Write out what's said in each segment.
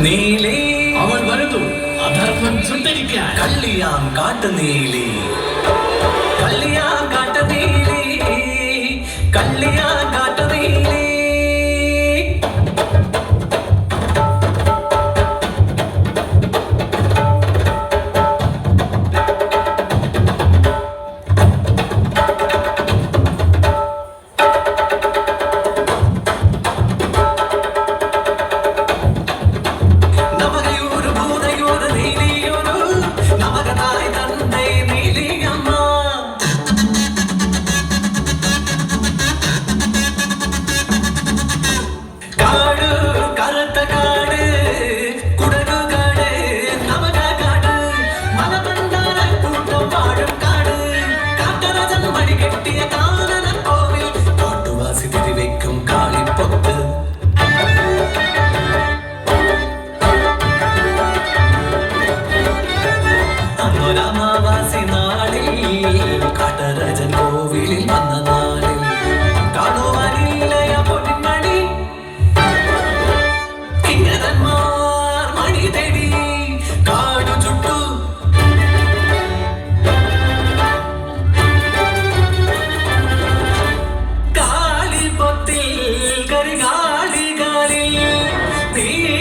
നീലേ. അവൾ വരുന്നു. അധർമ്മം സുന്ദരിക്കാൻ കള്ളിയാം കാട്ടു നീലേ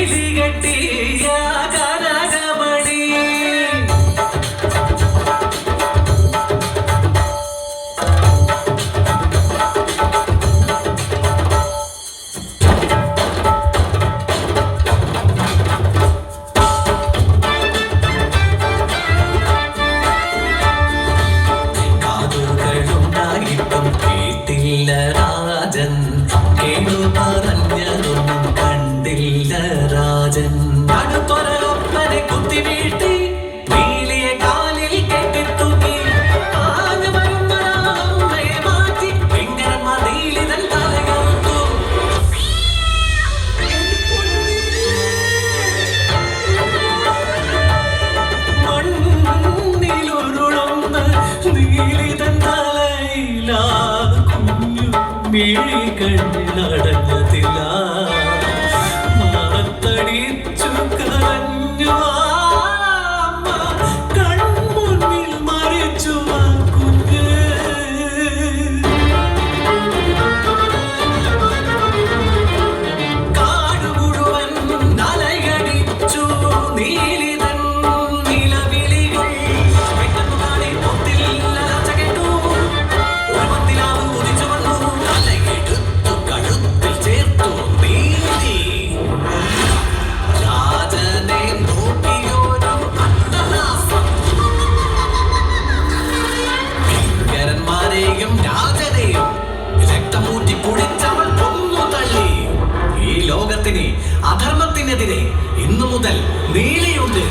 வீதி கட்டியா? മിഴി നടന്നതിലാ അധർമ്മത്തിനെതിരെ ഇന്നു മുതൽ നീളിയുണ്ട്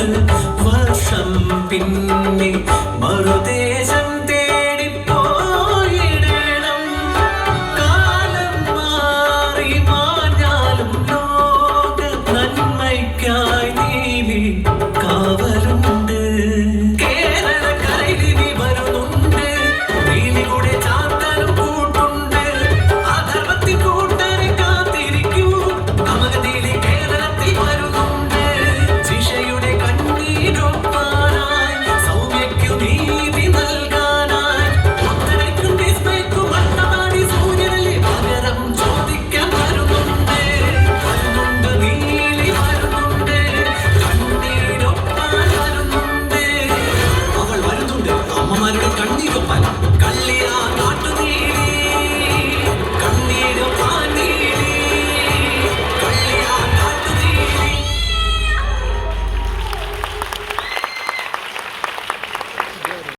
പാട്ട് വർഷം പിന്നെ മറുതേ